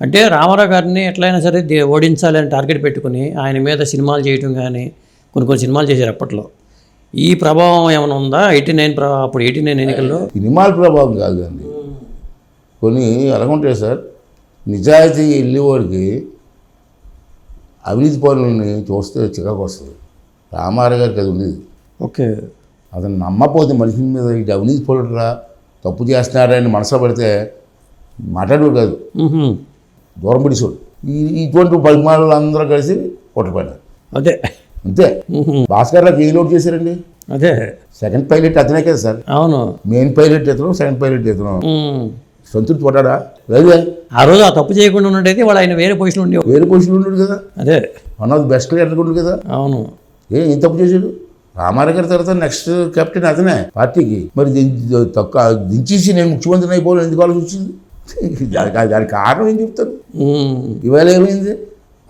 అంటే రామారావు గారిని ఎట్లయినా సరే దే- ఓడించాలి అని టార్గెట్ పెట్టుకుని ఆయన మీద సినిమాలు చేయటం కానీ కొన్ని కొన్ని సినిమాలు చేశారు అప్పట్లో. ఈ ప్రభావం ఏమైనా ఉందా? ఎయిటీ నైన్ అప్పుడు ఎయిటీ నైన్ ఎన్నికల్లో? సినిమాల ప్రభావం కాదండి. కొన్ని ఎలాగుంటాయి సార్ నిజాయితీ వెళ్ళేవాడికి అవినీతి పనులని చూస్తే చికాకు వస్తుంది. రామారావు గారికి అది ఉండేది. ఓకే. అతను నమ్మపోతే మనిషి మీద ఇటు అవినీతి పనులరా తప్పు చేస్తున్నారని మనసులో పడితే మాట్లాడేవాడు కాదు. దూరం ఈ ఇటువంటి పరిమాణాలు అందరూ కలిసి కొట్టపడ్డారు అదే. అంతే. భాస్కర్లకు ఏ లోడ్ చేశారండి? అదే. సెకండ్ పైలట్ అతనే కదా సార్. అవును. మెయిన్ పైలట్ ఇతను సెకండ్ పైలట్ ఇతను మ్మ్. సంతృప్తి పడ్డాడా లేదే ఆ రోజు ఆ తప్పు చేయకుండా ఉన్నట్టయితే వాళ్ళు ఆయన వేరే పొజిషన్ ఉండేవాడు. వేరే పొజిషన్ ఉన్నాడు కదా. అదే. వన్ ఆఫ్ ది బెస్ట్ ఉండడు కదా. అవును. ఏ ఏం తప్పు చేశాడు? రామారావు గారి తర్వాత నెక్స్ట్ కెప్టెన్ అతనే పార్టీకి. మరి తక్కువ దించేసి నేను ముఖ్యమంత్రిని అయిపోవాలి ఎందుకు ఆలోచించింది? దానికి దానికి కారణం ఏం చెప్తారు. ఇవాళ ఏమైంది?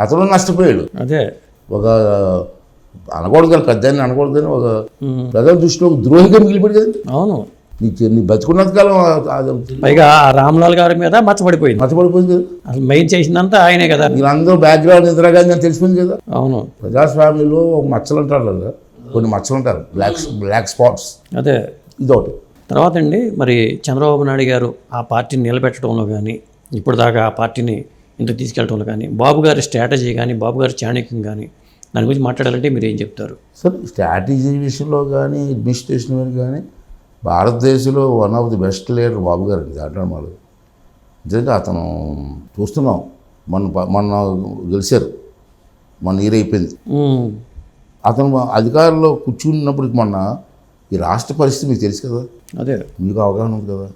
అతను నష్టపోయాడు. అదే. ఒక అనకూడదు కదా పెద్ద అనకూడదు కానీ ఒక. ప్రజల దృష్టిలో ఒక ద్రోహిగా మిగిలిపోయాడు కదా అవును. నీ నీ బతుకున్నంత కాలం పైగా రామ్లాల్ గారి మీద మచ్చపడిపోయింది. మతపడిపోయింది కదా అసలు మెయిన్ చేసిందంతా ఆయనే కదా. వీళ్ళందరూ బ్యాక్గ్రౌండ్ ఇందిరాగాంధీ అని తెలిసిపోయింది కదా. అవును. ప్రజాస్వామ్యంలో ఒక మచ్చలు అంటారు కదా. కొన్ని మచ్చలు అంటారు. బ్లాక్ బ్లాక్ స్పాట్స్ అదే. ఇదొకటి. తర్వాత అండి మరి చంద్రబాబు నాయుడు గారు ఆ పార్టీని నిలబెట్టడంలో కానీ ఇప్పుడు దాకా ఆ పార్టీని ఇంటికి తీసుకెళ్ళడంలో కానీ బాబు గారి స్ట్రాటజీ కానీ బాబు గారి చాణక్యం కానీ దాని గురించి మాట్లాడాలంటే మీరు ఏం చెప్తారు? సరే స్ట్రాటజీ విషయంలో కానీ అడ్మినిస్ట్రేషన్ మీద కానీ భారతదేశంలో one of the best leader Babu గారు అండి దాంట్లో వాళ్ళు నిజంగా అతను చూస్తున్నాం. మొన్న మొన్న గెలిచారు. మొన్న ఇయర్ అయిపోయింది. మ్మ్. అతను అధికారంలో కూర్చున్నప్పటికి మొన్న ఈ రాష్ట్ర పరిస్థితి మీకు తెలుసు కదా? అదే. మీకు అవగాహన ఉంది కదా?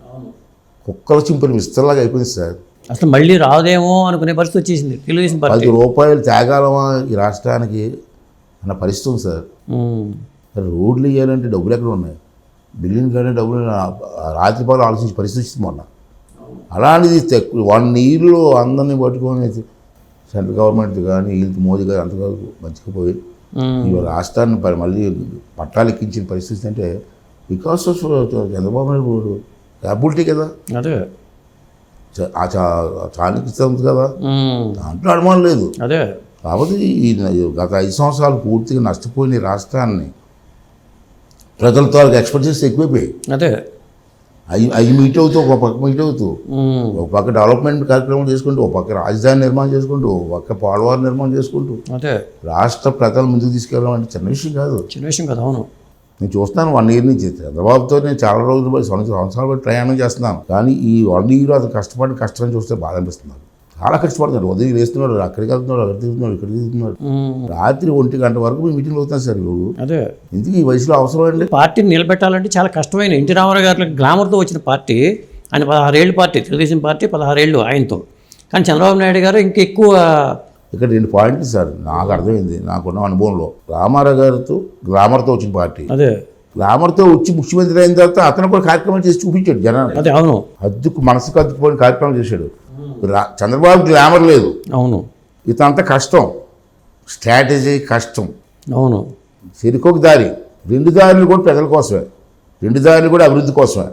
కుక్కల చింపలు మిస్తలాగా అయిపోయింది సార్. అసలు మళ్ళీ రాదేమో అనుకునే పరిస్థితి వచ్చేసింది. తెలుగుదేశం పది రూపాయలు తేగాలమా ఈ రాష్ట్రానికి అన్న పరిస్థితి ఉంది సార్. రోడ్లు వేయాలంటే డబ్బులు ఎక్కడ ఉన్నాయి? బిల్డింగ్ కానీ డబ్బులు రాత్రి పాలు ఆలోచించే పరిస్థితి వచ్చింది మొన్న. అలాంటిది వన్ ఇయర్లో అందరినీ పట్టుకొని సెంట్రల్ గవర్నమెంట్ కానీ వీళ్ళకి మోదీ గారు అంతగా మంచిగా పోయి ఈ రాష్ట్రాన్ని మళ్ళీ పట్టాలు ఎక్కించిన పరిస్థితి అంటే because of Chandrababu Naidu capability కదా. అదే. చ- ఆ చా- చాణక్యత ఉంది కదా. దాంట్లో అనుమానం లేదు. అదే. కాబట్టి ఈ గత ఐదు సంవత్సరాలు పూర్తిగా నష్టపోయిన రాష్ట్రాన్ని ప్రజలతో ఎక్స్పెక్ట్ చేస్తే ఎక్కువైపోయాయి. అదే. అవి అవి మీట్ అవుతూ ఒక పక్క మీట్ అవుతూ. ఒక పక్క డెవలప్మెంట్ కార్యక్రమం చేసుకుంటూ ఒక పక్క రాజధాని నిర్మాణం చేసుకుంటూ ఒక పక్క పోలవరం నిర్మాణం చేసుకుంటూ. అదే. రాష్ట్ర ప్రజలు ముందుకు తీసుకెళ్ళడం అంటే చిన్న విషయం కాదు. చిన్న విషయం కదా అవును. నేను చూస్తాను వన్ ఇయర్ నుంచి. చంద్రబాబుతో నేను చాలా రోజులు సంవత్సరం సంవత్సరాలు బట్టి ప్రయాణం చేస్తున్నాను. కానీ ఈ వన్ ఇయర్ అతను కష్టపడి కష్టం చూస్తే బాధ అనిపిస్తుంది నాకు. చాలా కష్టపడుతున్నాడు ఉదయం వేస్తున్నాడు అక్కడికి వెళ్తున్నాడు అక్కడికి తిరుగుతున్నాడు ఇక్కడికి తిరుగుతున్నాడు. మ్మ్. రాత్రి ఒంటి గంట వరకు మీ మీటింగ్లు అవుతాను సార్ ఇప్పుడు అదే. ఎందుకు ఈ వయసులో అవసరం అండి పార్టీని నిలబెట్టాలంటే చాలా కష్టమైన ఎన్టీ రామారావు గారి గ్లామర్తో వచ్చిన పార్టీ ఆయన పదహారేళ్ళు పార్టీ తెలుగుదేశం పార్టీ పదహారేళ్ళు ఆయనతో. కానీ చంద్రబాబు నాయుడు గారు ఇంకా ఎక్కువ ఇక్కడ రెండు పాయింట్లు సార్ నాకు అర్థమైంది నాకున్న అనుభవంలో. రామారావు గారితో గ్లామర్తో వచ్చిన పార్టీ. అదే. గ్లామర్తో వచ్చి ముఖ్యమంత్రి అయిన తర్వాత అతను కూడా కార్యక్రమం చేసి చూపించాడు జనాన్ని. అదే అవును. అద్దుకు మనసుకు అద్దుకుపోయిన కార్యక్రమం చేశాడు. చంద్రబాబు గ్లామర్ లేదు. అవును. ఇతంతా కష్టం. స్ట్రాటజీ కష్టం. అవును. చెరుకొక దారి. రెండు దారులు కూడా ప్రజల కోసమే. రెండు దారులు కూడా అభివృద్ధి కోసమే.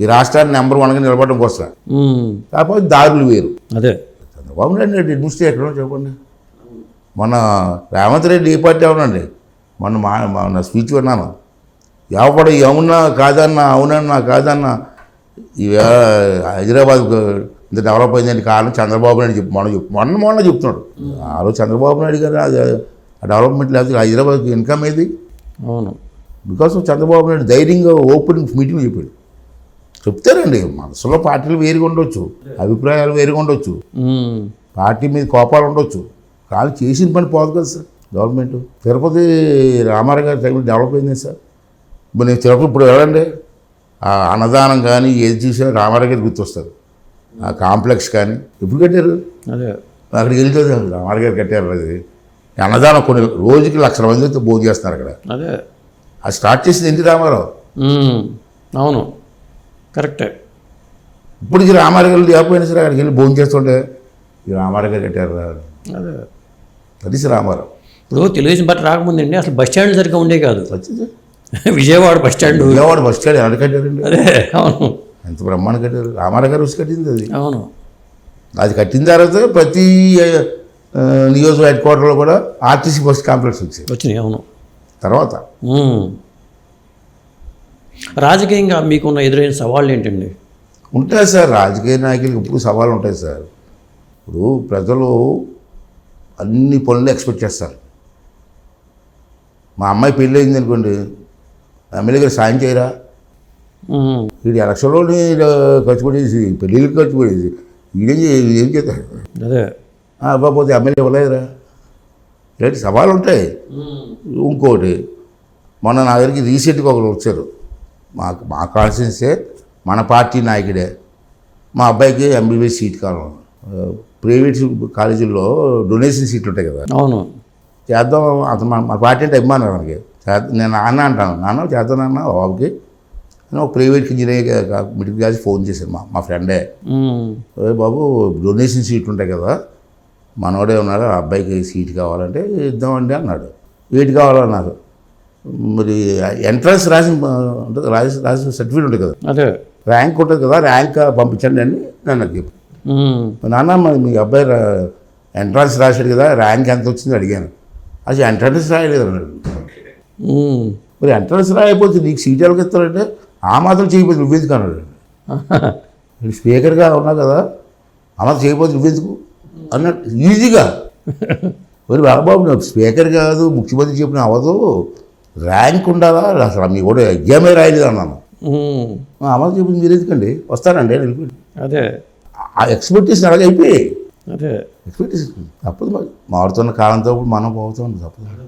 ఈ రాష్ట్రాన్ని నెంబర్ వన్గా నిలబడడం కోసమే. మ్మ్. కాకపోతే దారులు వేరు. అదే. చంద్రబాబు నాయుడు రెడ్డి అడ్మినిస్ట్రేట్ ఎక్కడో చెప్పండి? మొన్న రేవంత్ రెడ్డి ఏ పార్టీ అవునండి మొన్న మా మొన్న స్పీచ్ విన్నాను. ఎవడ ఏమన్నా కాదన్నా అవునన్నా కాదన్నా ఈ హైదరాబాద్ ఇంత డెవలప్ అయిందని కారణం చంద్రబాబు నాయుడు చెప్పి మొన్న చెప్పు మొన్న మొన్న చెప్తున్నాడు. ఆ రోజు చంద్రబాబు నాయుడు గారు అది ఆ డెవలప్మెంట్ లేకపోతే హైదరాబాద్కి ఇన్కమ్ ఏది? అవును. బికాస్ ఆఫ్ చంద్రబాబు నాయుడు ధైర్యంగా ఓపెన్ మీటింగ్ చెప్పాడు. చెప్తారండి మనసులో పార్టీలు వేరుగా ఉండొచ్చు అభిప్రాయాలు వేరుగా ఉండొచ్చు. పార్టీ మీద కోపాలు ఉండొచ్చు. కానీ చేసిన పని పోదు కదా సార్ గవర్నమెంట్ తిరుపతి రామారావు గారి టైంలో డెవలప్ అయింది సార్. ఇప్పుడు నేను తిరుపతి ఇప్పుడు వెళ్ళండి. ఆ అన్నదానం కానీ ఏది చూసినా రామారావు గారు గుర్తొస్తారు. ఆ కాంప్లెక్స్ కానీ ఎప్పుడు కట్టారు? అదే. అక్కడికి వెళ్తే రామారావు గారు కట్టారు అది. అన్నదానం కొన్ని రోజుకి లక్షల మందితో భోజనం చేస్తున్నారు అక్కడ. అదే. అది స్టార్ట్ చేసింది ఎన్టీ రామారావు. అవును. కరెక్టే. ఇప్పటికి రామారావు గారు లేకపోయినా సరే అక్కడికి వెళ్ళి భోజనం చేస్తుంటే ఈ రామారావు గారు కట్టారు రా. అదే. అది రామారావు. ఇప్పుడు తెలుగుదేశం పార్టీ రాకముందండి అసలు బస్ స్టాండ్ సరిగ్గా ఉండే కాదు. Vijayawada bus stand. Vijayawada bus stand ఎవరు కట్టారండి? అదే అవును. ఎంత బ్రహ్మాండ కట్టారు రామారావు గారు వచ్చి కట్టింది అది. అవును. అది కట్టిన తర్వాత ప్రతి నియోజక హెడ్ క్వార్టర్లో కూడా ఆర్టీసీ బస్ కాంప్లెక్స్ వచ్చాయి. వచ్చినాయి అవును. తర్వాత. రాజకీయంగా మీకున్న ఎదురైన సవాళ్ళు ఏంటండి? ఉంటాయి సార్ రాజకీయ నాయకులకు ఇప్పుడు సవాళ్ళు ఉంటాయి సార్. ఇప్పుడు ప్రజలు అన్ని పనులు ఎక్స్పెక్ట్ చేస్తారు. మా అమ్మాయి పెళ్ళి అయింది అనుకోండి ఎమ్మెల్యే గారు సాయం చేయరా. వీడు ఎలక్షన్లోనే ఖర్చు పడేసి పెళ్ళిళ్ళకి ఖర్చు పడేసి వీడేం ఏం చేస్తారు? అదే. అవ్వకపోతే ఎమ్మెల్యే ఇవ్వలేదురా. ఇలాంటి సవాళ్ళు ఉంటాయి? ఇంకోటి మొన్న నా దగ్గరికి రీసెంట్గా ఒకరు వచ్చారు. మా మా కాన్స్టిట్యూన్సే మన పార్టీ నాయకుడే. మా అబ్బాయికి ఎంబీబీఎస్ సీట్ కావాలి. ప్రైవేట్ కాలేజీల్లో డొనేషన్ సీట్లు ఉంటాయి కదా. అవును. చేద్దాం అతను మా- మా పార్టీ అంటే అభిమానం మనకి చేద్దాం నేను నాన్న అంటాను. నాన్న చేద్దాం నాన్న బాబుకి. ఒక private engineer middle class phone చేశాను మా మా ఫ్రెండే మ్మ్. "ఓయ్ బాబు డొనేషన్ సీట్లు ఉంటాయి కదా. మనోడే ఉన్నాడు ఆ అబ్బాయికి సీట్ కావాలంటే ఇద్దామండి అన్నాడు. సీట్ కావాలన్నారు. మరి ఎంట్రన్స్ రాసిన ఉంటుంది రాసి రాసిన సర్టిఫికేట్ ఉంటుంది కదా. అదే. ర్యాంక్ ఉంటుంది కదా ర్యాంక్ పంపించండి అని నన్ను చెప్పి. నాన్న మరి మీ అబ్బాయి ఎంట్రన్స్ రాశాడు కదా ర్యాంక్ ఎంత వచ్చింది అడిగాను. అది ఎంట్రన్స్ రాయలేదు అన్నాడు. మరి ఎంట్రన్స్ రాయకపోతే నీకు సీట్ ఎవరికి ఇస్తారంటే ఆ మాత్రం చేయకపోతే నువ్వెందుకు అన్నాడు? నేను స్పీకర్గా ఉన్నా కదా ఆ మాత్రం చేయకపోతే నువ్వెందుకు అన్నట్టు ఈజీగా. మరి బాబాబు నాకు స్పీకర్ కాదు ముఖ్యమంత్రి చెప్పిన అవ్వదు ర్యాంక్ ఉండాలా? అసలు మీ కూడా ఎగ్జామే రాయలేదు అన్నాను. మాత్రం చెప్పింది మీరు ఎందుకండి? వస్తానండి అని వెళ్ళిపోయింది అదే. ఆ ఎక్స్పెక్టేషన్ అలాగే అయిపోయి అదే. ఎక్స్పెక్టేషన్ తప్పదు మరి. మారుతున్న కాలంతో మనం పోతాం తప్పదు.